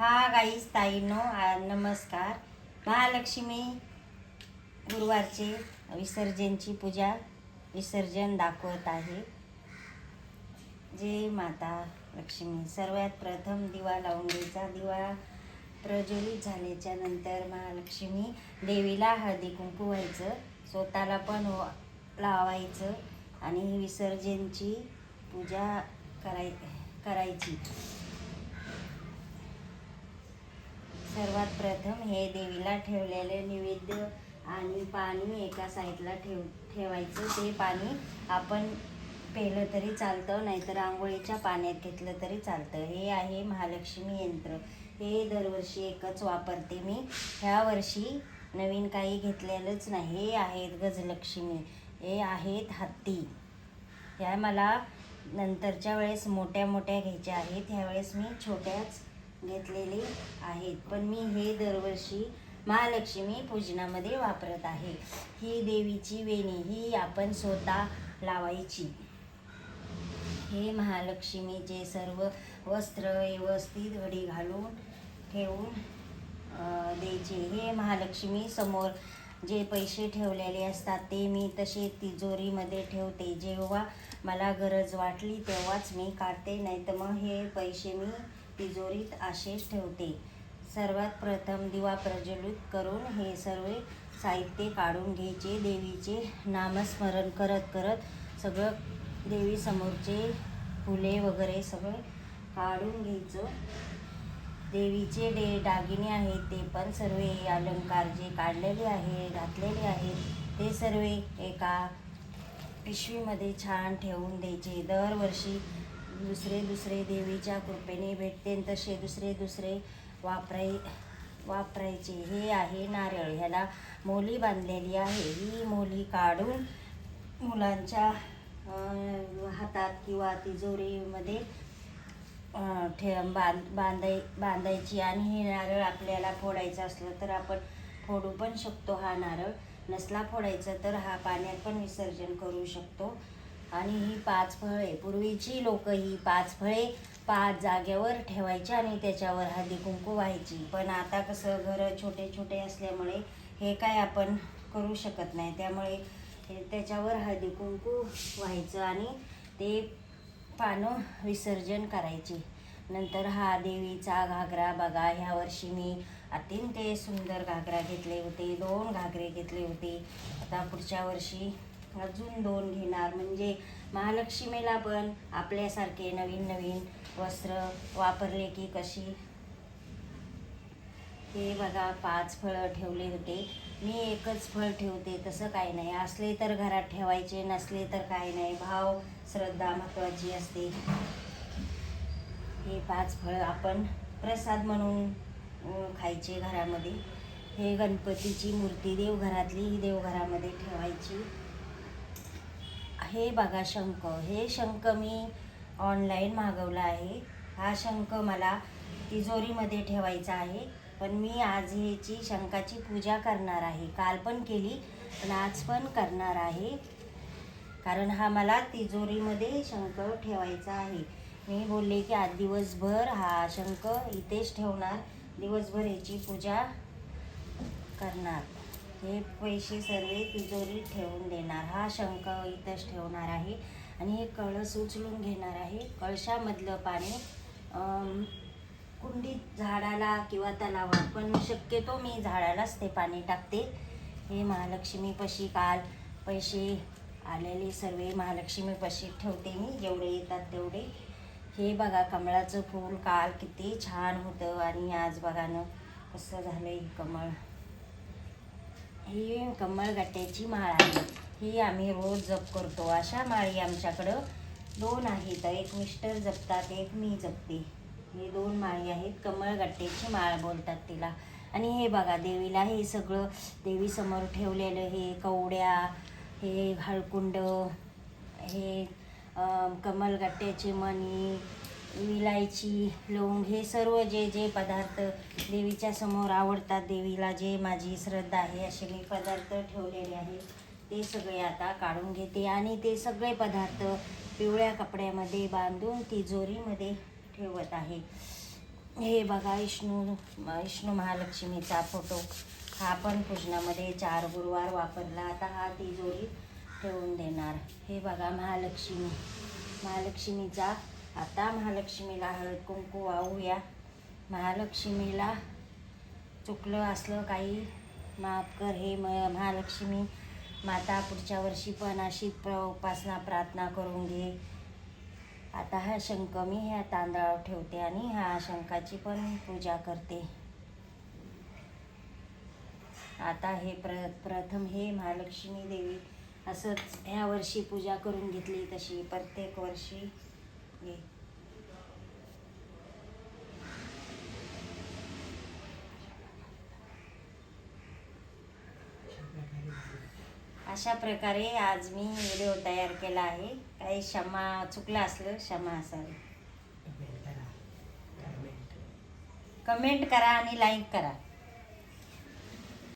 हा गाईस ताईनो नमस्कार. महालक्ष्मी गुरुवारचे विसर्जनची पूजा विसर्जन दाखवत आहे. जय माता लक्ष्मी. सर्वात प्रथम दिवा लावून घ्यायचा. दिवा प्रज्वलित झाल्याच्यानंतर महालक्ष्मी देवीला हळदी कुंकू व्हायचं स्वतःला पण लावायचं आणि विसर्जनची पूजा कराय करायची. सर्वात प्रथम हे देवीला ठेवलेले नैवेद्य आणि पाणी एका साईडला ठेव ठेवायचं. ते पाणी आपण पेलं तरी चालतं नाहीतर आंघोळीच्या पाण्यात घेतलं तरी चालतं. हे आहे महालक्ष्मी यंत्र. हे दरवर्षी एकच वापरते मी. ह्या वर्षी नवीन काही घेतलेलंच नाही. हे आहेत गजलक्ष्मी. हे आहेत हत्ती. ह्या मला नंतरच्या वेळेस मोठ्या मोठ्या घ्यायच्या आहेत. ह्यावेळेस मी छोट्याच घेतलेले आहेत. पण मी हे दरवर्षी महालक्ष्मी पूजनामध्ये वापरत आहे. ही देवीची वेणी ही आपण स्वतः लावायची. हे महालक्ष्मीचे सर्व वस्त्र व्यवस्थित घडी घालून ठेवून द्यायचे. हे महालक्ष्मी समोर जे पैसे ठेवलेले असतात ते मी तसे तिजोरीमध्ये ठेवते. जेव्हा मला गरज वाटली तेव्हाच मी काढते. नाही तर मग हे पैसे मी तिजोरीत आशेष ठेवते. सर्वात प्रथम दिवा प्रज्वलित करून हे सर्व साहित्य काढून घ्यायचे. देवीचे नामस्मरण करत करत सगळं देवीसमोरचे फुले वगैरे सगळं काढून घ्यायचं. देवीचे डे दागिने आहेत ते पण सर्व अलंकार जे काढलेले आहे घातलेले आहेत ते सर्व एका पिशवीमध्ये छान ठेवून द्यायचे. दरवर्षी दुसरे दुसरे देवीच्या कृपेने भेटते. तसे दुसरे दुसरे वापराय वापरायचे. हे आहे नारळ. ह्याला मोली बांधलेली आहे. ही मोली काढून मुलांच्या हातात किंवा तिजोरीमध्ये ठे बांध बांधाय बांधायची. आणि हे नारळ आपल्याला फोडायचं असलं तर आपण फोडू पण शकतो हा नारळ. नसला फोडायचा तर हा पाण्यात पण विसर्जन करू शकतो. आणि ही पाच फळे. पूर्वीची लोक ही पाच फळे पाच जागेवर ठेवायची आणि त्याच्यावर हळदी कुंकू व्हायची. पण आता कसं घरं छोटे छोटे असल्यामुळे हे काय आपण करू शकत नाही. त्यामुळे हे त्याच्यावर हळदी कुंकू व्हायचं आणि ते पानं विसर्जन करायचे. नंतर हा देवीचा घागरा बघा. ह्या वर्षी मी अतिशय सुंदर घागरा घेतले होते. दोन घागरे घेतले होते. आता पुढच्या वर्षी अजून दोन घेणार. म्हणजे महालक्ष्मीला पण आपल्यासारखे नवीन नवीन वस्त्र वापरले की कशी? हे बघा पाच फळं ठेवले होते. मी एकच फळ ठेवते तसं काही नाही. असले तर घरात ठेवायचे नसले तर काही नाही. भाव श्रद्धा महत्त्वाची असते. हे पाच फळं आपण प्रसाद म्हणून खायचे घरामध्ये. हे गणपतीची मूर्ती देवघरातली ही देवघरामध्ये ठेवायची. हे बघा शंख. हे शंख मी ऑनलाईन मागवला आहे. हा शंख मला तिजोरीमध्ये ठेवायचा आहे. पण मी आज ह्याची शंखाची पूजा करणार आहे. काल पण केली पण आज पण करणार आहे. कारण हा मला तिजोरीमध्ये शंख ठेवायचा आहे. मी बोलले की आज दिवसभर हा शंख इथेच ठेवणार. दिवसभर ह्याची पूजा करणार. हे पैसे सर्व तिजोरीत ठेवून देणार. हा शंख इथंच ठेवणार आहे आणि हे कळस उचलून घेणार आहे. कळशामधलं पाणी कुंडीत झाडाला किंवा तलावात पण शक्यतो मी झाडालाच ते पाणी टाकते. हे महालक्ष्मीपाशी काल पैसे आलेले सर्व महालक्ष्मीपाशी ठेवते मी. जेवढे येतात तेवढे. हे बघा कमळाचं फूल काल किती छान होतं आणि आज बघा ना कसं झालं हे कमळ. ही कमळगट्ट्याची माळ आहे. ही आम्ही रोज जप करतो. अशा माळी आमच्याकडं दोन आहेत. एक मिस्टर जपतात एक मी जपते. हे दोन माळी आहेत. कमळगट्ट्याची माळ बोलतात तिला. आणि हे बघा देवीला हे सगळं देवीसमोर ठेवलेलं हे कवड्या हे हळकुंड हे अं, कमलगट्ट्याचे मणी विलायची लवंग हे सर्व जे जे पदार्थ देवीच्या समोर आवडतात देवीला जे माझी श्रद्धा आहे असे मी पदार्थ ठेवलेले आहेत ते सगळे आता काढून घेते. आणि ते सगळे पदार्थ पिवळ्या कपड्यामध्ये बांधून तिजोरीमध्ये ठेवत आहे. हे बघा विष्णू विष्णू महालक्ष्मीचा फोटो. हा पण पूजनामध्ये चार गुरुवार वापरला. आता हा तिजोरी ठेवून देणार. हे बघा महालक्ष्मी. महालक्ष्मीचा आता महालक्ष्मीला हळद कुंकू वाहूया. महालक्ष्मीला चुकलं असलं काही माफ कर हे म महालक्ष्मी. माता पुढच्या वर्षी पण अशी प्र उपासना प्रार्थना करून घे. आता हा शंख मी ह्या तांदळावर ठेवते आणि ह्या शंखाची पण पूजा करते. आता हे प्र प्रथम हे महालक्ष्मी देवी असंच ह्या वर्षी पूजा करून घेतली तशी. प्रत्येक वर्षी हे अशा प्रकारे आज मी व्हिडिओ तयार केला आहे. काही क्षमा चुकलं असलं क्षमा असावी. कमेंट करा. आणि लाईक करा.